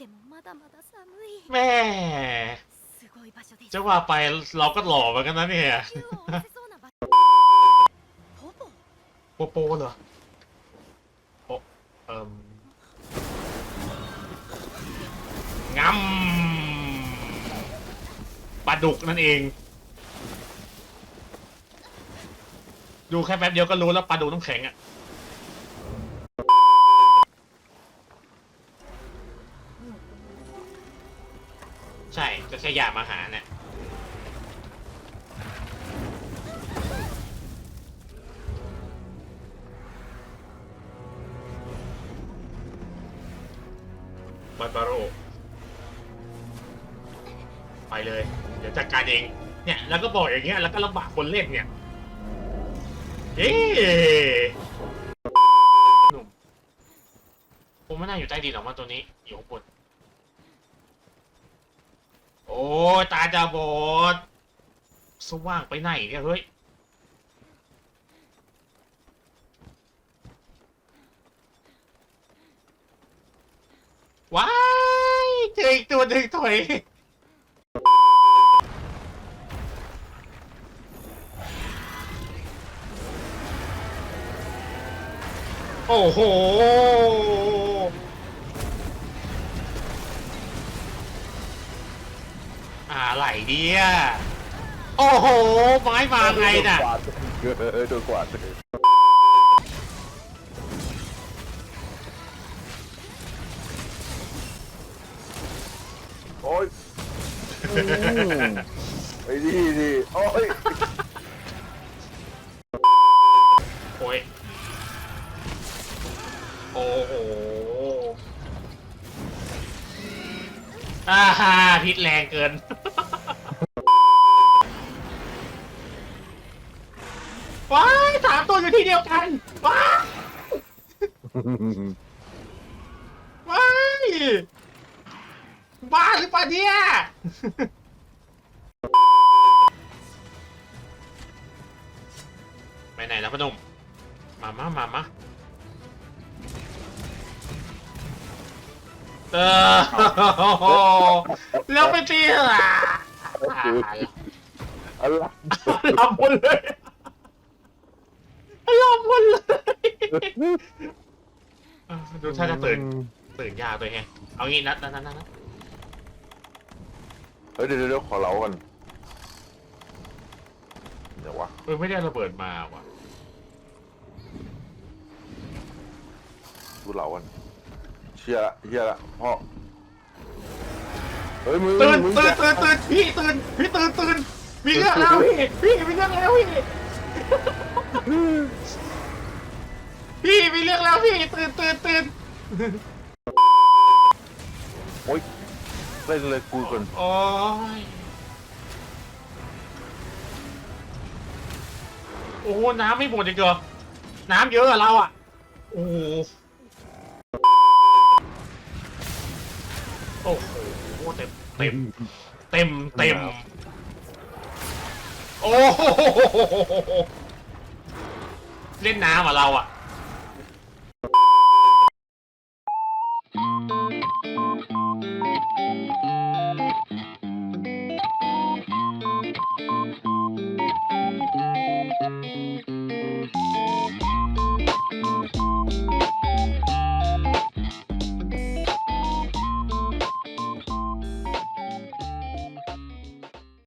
てもまだまだ寒い แม่ すごい場所でし จะ ょ ว่าไปเราก็หล่อเหมือนกันนะเนี่ย 地球を押せそうな場所ポポ โปโปเหรอโอเอิมงำปลาดุกนั่นเอง ดูแค่แป๊บเดียวก็รู้แล้วปลาดุกน้ำแข็งอะ ใช่ก็แค่อยามาหาเนี่ยบาร์บาโรไปเลย เดี๋ยวจัดการเอง เนี่ย แล้วก็บอกอย่างเงี้ย แล้วก็ลำบากคนเล่นเนี่ยเย้หนุ่มผมไม่น่าอยู่ใต้ดินหรอกมั้งตัวนี้ อยู่ข้างบน อ้ตาจะบอดสว่างไปไหนเนี่ยเฮ้ยว้ายเจออีกตัวหนึ่งถอยโอ้โห อะไรเดียโอ้โห ไม้มาไงน่ะ เออโดนกวาดโอ้ยอืมไอ้นี่นี่โอ้ยโอ้ยโอ้โห อ่าฮ่าพิษแรงเกิน ว้ายสามตัวอยู่ที่เดียวกัน ว้ายว้ายบ้าหรือเปล่าเนี่ย ไปไหนแล้วพอหนุ่มมามามามา เออแล้วไปตีอะอะไรหลับหมดเลยหลับหมดเลยเออดูถ้าจะตื่นตื่นยากตัวแฮงเอางี้นัดนัดนัดนัดเฮ้ยเดี๋ยวเดี๋ยวขอเล้าก่อนเดี๋ยววะเออไม่ได้ระเบิดมาว่ะดูเล้าก่อน เชียร์ละเชียร์ละพ่อเฮ้ยมึงตื่นมึงตื่นจะตื่นตื่นพี่ตื่นพี่ตื่นตื่นมีเรื่องแล้วพี่พี่มีเรื่องแล้วพี่พี่มีเรื่องแล้วพี่ตื่นตื่นตื่นโอ๊ยเล่นเลยกูก่อนโอ้ยโอ้โหน้ำไม่หมดอีกเหรอน้ำเยอะอะเราอะโอ้โห โอ้โหเต็มเต็มเต็มเต็มโอ้โหเล่นน้ำอะเราอะ